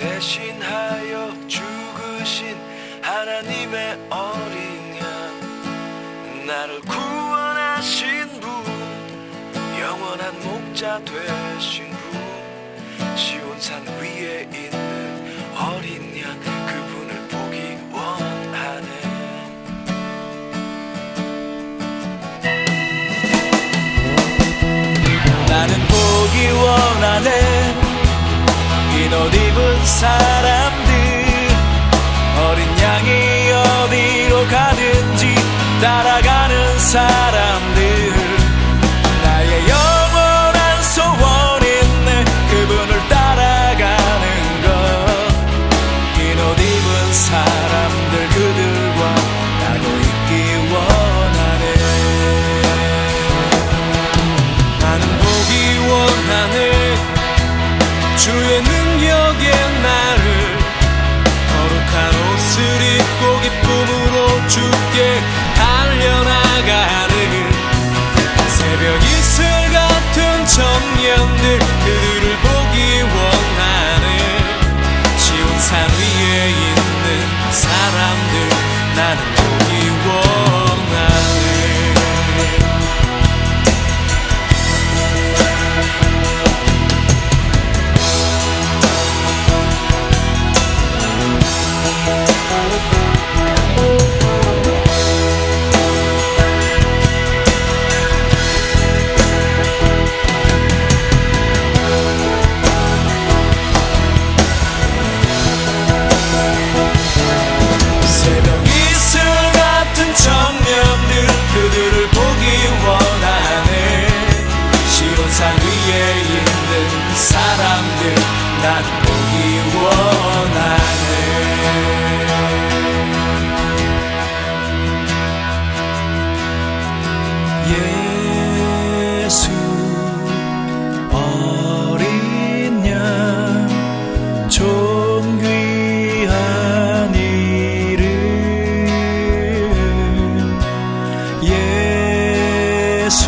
인하여 죽으신 하나님의 어린 양 나를 구원하신 분 영원한 목자 되신 분 시온산 위에 있는 어린 양 그분을 보기 원하네. 나는 보기 원하네 흰옷 입은 사람 난 보기 원하네. 예수 어린 양 존귀한 이름. 예수.